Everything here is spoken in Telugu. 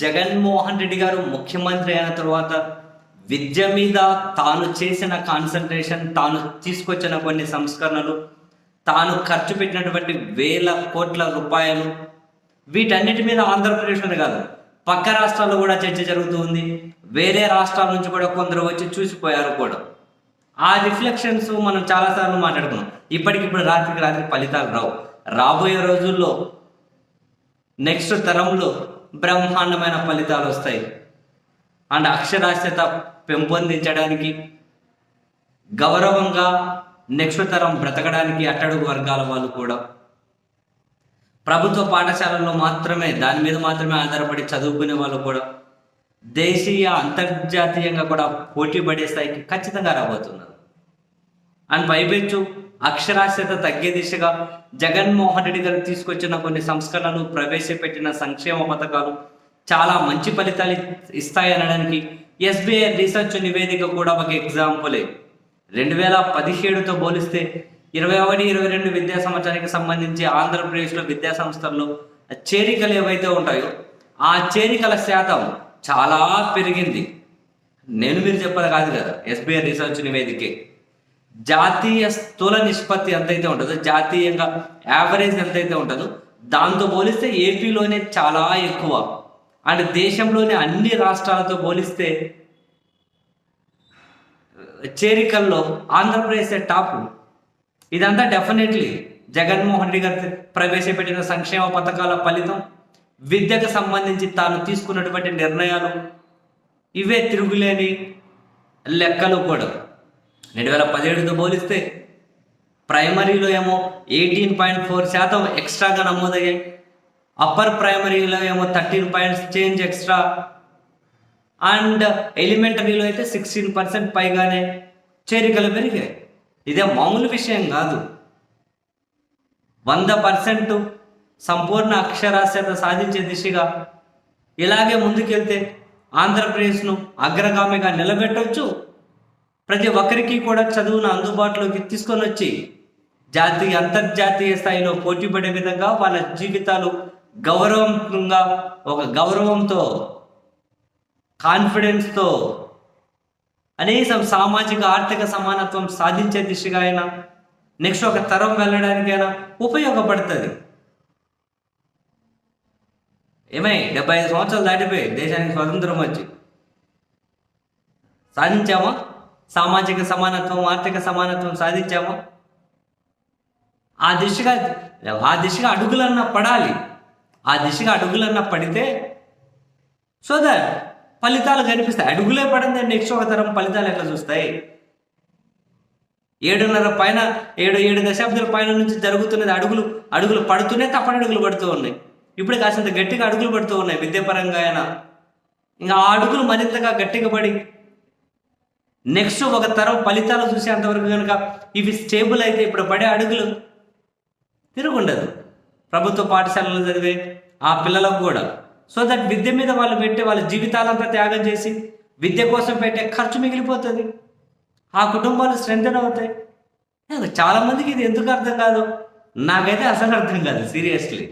జగన్మోహన్ రెడ్డి గారు ముఖ్యమంత్రి అయిన తర్వాత విద్య మీద తాను చేసిన కాన్సన్ట్రేషన్ తాను తీసుకొచ్చిన కొన్ని సంస్కరణలు తాను ఖర్చు పెట్టినటువంటి వేల కోట్ల రూపాయలు వీటన్నిటి మీద ఆంధ్రప్రదేశ్లోనే కాదు పక్క రాష్ట్రాల్లో కూడా చర్చ జరుగుతూ ఉంది. వేరే రాష్ట్రాల నుంచి కూడా కొందరు వచ్చి చూసిపోయారు కూడా. ఆ రిఫ్లెక్షన్స్ మనం చాలాసార్లు మాట్లాడుకున్నాం. ఇప్పటికిప్పుడు రాత్రికి రాత్రి ఫలితాలు రావు. రాబోయే రోజుల్లో నెక్స్ట్ తరంలో బ్రహ్మాండమైన ఫలితాలు వస్తాయి. అండ్ అక్షరాస్యత పెంపొందించడానికి గౌరవంగా నెక్స్ట్ తరం బ్రతకడానికి అట్టడుగు వర్గాల వాళ్ళు కూడా. ప్రభుత్వ పాఠశాలల్లో మాత్రమే దాని మీద మాత్రమే ఆధారపడి చదువుకునే వాళ్ళు కూడా దేశీయ అంతర్జాతీయంగా కూడా పోటీ పడే స్థాయికి ఖచ్చితంగా రాబోతున్నారు. అండ్ పైపెచ్చు అక్షరాస్యత తగ్గే దిశగా జగన్మోహన్ రెడ్డి గారు తీసుకొచ్చిన కొన్ని సంస్కరణలు ప్రవేశపెట్టిన సంక్షేమ పథకాలు చాలా మంచి ఫలితాలు ఇస్తాయనడానికి ఎస్బీఐ రీసెర్చ్ నివేదిక కూడా ఒక ఎగ్జాంపులే. రెండు వేల పదిహేడుతో పోలిస్తే ఇరవై ఒకటి ఇరవై రెండు విద్యా సంవత్సరానికి సంబంధించి ఆంధ్రప్రదేశ్లో విద్యా సంస్థల్లో చేరికలు ఏవైతే ఉంటాయో ఆ చేరికల శాతం చాలా పెరిగింది. నేను మీరు చెప్పాలి కాదు కదా ఎస్బీఐ రీసెర్చ్ నివేదికే. జాతీయ స్థూల నిష్పత్తి ఎంతైతే ఉంటుందో జాతీయంగా యావరేజ్ ఎంతైతే ఉంటుందో దాంతో పోలిస్తే ఏపీలోనే చాలా ఎక్కువ. అండ్ దేశంలోని అన్ని రాష్ట్రాలతో పోలిస్తే చేరికల్లో ఆంధ్రప్రదేశ్ టాప్. ఇదంతా డెఫినెట్లీ జగన్మోహన్ రెడ్డి గారు ప్రవేశపెట్టిన సంక్షేమ పథకాల ఫలితం విద్యకు సంబంధించి తాను తీసుకున్నటువంటి నిర్ణయాలు ఇవే తిరుగులేని లెక్కలు కూడా. రెండు వేల పదిహేడుతో పోలిస్తే ప్రైమరీలో ఏమో ఎయిటీన్ పాయింట్ ఫోర్ శాతం ఎక్స్ట్రాగా నమోదయ్యాయి. అప్పర్ ప్రైమరీలో ఏమో thirteen points change extra. And ఎలిమెంటరీలో అయితే సిక్స్టీన్ పర్సెంట్ పైగానే చేరికలు పెరిగాయి. ఇదే మామూలు విషయం కాదు. వంద పర్సెంట్ సంపూర్ణ అక్షరాస్యత సాధించే దిశగా ఇలాగే ముందుకెళ్తే ఆంధ్రప్రదేశ్ను అగ్రగామిగా నిలబెట్టవచ్చు ప్రతి ఒక్కరికి కూడా చదువును అందుబాటులోకి తీసుకొని వచ్చి జాతీయ అంతర్జాతీయ స్థాయిలో పోటీ పడే విధంగా వాళ్ళ జీవితాలు గౌరవంగా ఒక గౌరవంతో కాన్ఫిడెన్స్తో కనీసం సామాజిక ఆర్థిక సమానత్వం సాధించే దిశగా అయినా నెక్స్ట్ ఒక తరం వెళ్ళడానికైనా ఉపయోగపడుతుంది. ఏమై డెబ్బై ఐదు సంవత్సరాలు దాటిపోయి దేశానికి స్వతంత్రం వచ్చి. సాధించామా? సామాజిక సమానత్వం ఆర్థిక సమానత్వం సాధించామా? ఆ దిశగా ఆ దిశగా అడుగులన్నా పడాలి. ఆ దిశగా అడుగులన్నా పడితే సో దట్ ఫలితాలు కనిపిస్తాయి. అడుగులే పడింది నెక్స్ట్ ఒక తరం ఫలితాలు ఎట్లా చూస్తాయి? ఏడున్నర పైన ఏడు ఏడు దశాబ్దాల పైన నుంచి జరుగుతున్నది అడుగులు అడుగులు పడుతూనే తప్పని అడుగులు పడుతూ ఉన్నాయి. ఇప్పుడు కాసింత గట్టిగా అడుగులు పడుతూ ఉన్నాయి విద్యాపరంగా అయినా. ఇంకా ఆ అడుగులు మరింతగా గట్టిగా పడి నెక్స్ట్ ఒక తరం ఫలితాలు చూసేంతవరకు కనుక ఇవి స్టేబుల్ అయితే ఇప్పుడు పడే అడుగులు తిరుగుండదు. ప్రభుత్వ పాఠశాలలో చదివే ఆ పిల్లలకు కూడా. సో దట్ విద్య మీద వాళ్ళు పెట్టే వాళ్ళ జీవితాలంతా త్యాగం చేసి విద్య కోసం పెట్టే ఖర్చు మిగిలిపోతుంది. ఆ కుటుంబాలు స్ట్రెంథన్ అవుతాయి. చాలామందికి ఇది ఎందుకు అర్థం కాదు? నాకైతే అసలు అర్థం కాదు సీరియస్లీ